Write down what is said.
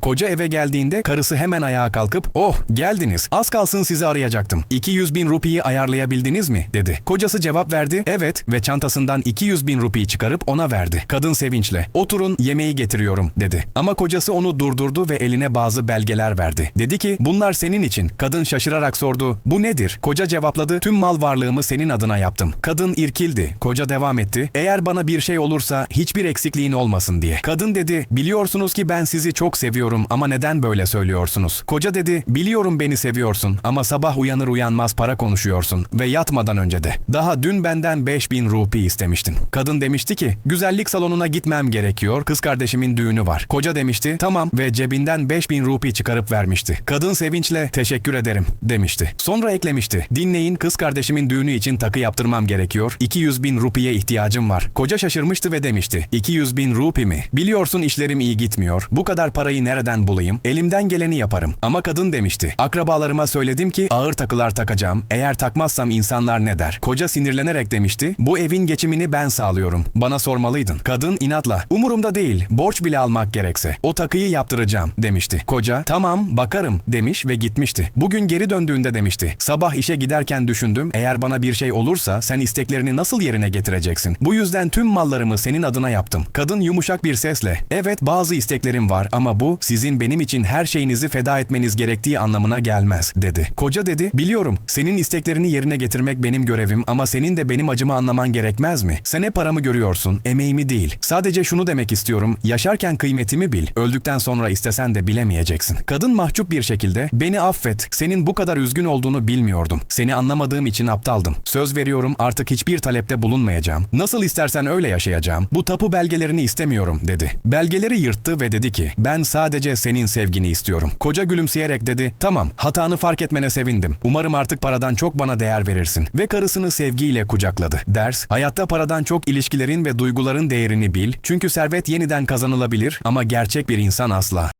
Koca eve geldiğinde karısı hemen ayağa kalkıp oh geldiniz az kalsın sizi arayacaktım. 200 bin rupiyi ayarlayabildiniz mi dedi. Kocası cevap verdi evet ve çantasından 200 bin rupiyi çıkarıp ona verdi. Kadın sevinçle oturun yemeği getiriyorum dedi. Ama kocası onu durdurdu ve eline bazı belgeler verdi. Dedi ki bunlar senin için. Kadın şaşırarak sordu bu nedir? Koca cevapladı tüm mal varlığımı senin adına yaptım. Kadın irkildi. Koca devam etti. Eğer bana bir şey olursa hiçbir eksikliğin olmasın diye. Kadın dedi biliyorsunuz ki ben sizi çok seviyorum ama neden böyle söylüyorsunuz? Koca dedi biliyorum beni seviyorsun ama sabah uyanır uyanmaz para konuşuyorsun ve yatmadan önce de. Daha dün benden 5000 rupi istemiştin. Kadın demişti ki güzellik salonuna gitmem gerekiyor kız kardeşimin düğünü var. Koca demişti tamam ve cebinden 5000 rupi çıkarıp vermişti. Kadın sevinçle teşekkür ederim demişti. Sonra eklemişti dinleyin kız kardeşimin düğünü için takı yaptırmam gerekiyor 200 bin rupiye ihtiyacım var. Koca şaşırmıştı ve demişti 200 bin rupi mi? Biliyorsun işlerim iyi gitmiyor. Bu kadar parayı nereden bulayım? Elimden geleni yaparım. Ama kadın demişti. Akrabalarıma söyledim ki ağır takılar takacağım. Eğer takmazsam insanlar ne der? Koca sinirlenerek demişti. Bu evin geçimini ben sağlıyorum. Bana sormalıydın. Kadın inatla. Umurumda değil. Borç bile almak gerekse. O takıyı yaptıracağım demişti. Koca tamam bakarım demiş ve gitmişti. Bugün geri döndüğünde demişti. Sabah işe giderken düşündüm. Eğer bana bir şey olursa sen isteklerini nasıl yerine getireceksin? Bu yüzden tüm mallarımı senin adına yaptım. Kadın yumuşak bir sesle. Evet bazı isteklerim var ama bu sizin benim için her şeyinizi feda etmeniz gerektiği anlamına gelmez dedi. Koca dedi biliyorum senin isteklerini yerine getirmek benim görevim ama senin de benim acımı anlaman gerekmez mi? Sen hep paramı görüyorsun emeğimi değil. Sadece şunu demek istiyorum yaşarken kıymetimi bil. Öldükten sonra istesen de bilemeyeceksin. Kadın mahcup bir şekilde beni affet senin bu kadar üzgün olduğunu bilmiyordum. Seni anlamadığım için aptaldım. Söz veriyorum artık hiçbir talepte bulunmayacağım. Nasıl istersen öyle yaşayacağım. Bu tapu belgelerini istemiyorum dedi. Belgeleri yırttı ve dedi ki ben sadece senin sevgini istiyorum. Koca gülümseyerek dedi tamam hatanı fark etmene sevindim. Umarım artık paradan çok bana değer verirsin. Ve karısını sevgiyle kucakladı. Ders hayatta paradan çok ilişkilerin ve duyguların değerini bil. Çünkü servet yeniden kazanılabilir ama gerçek bir insan asla.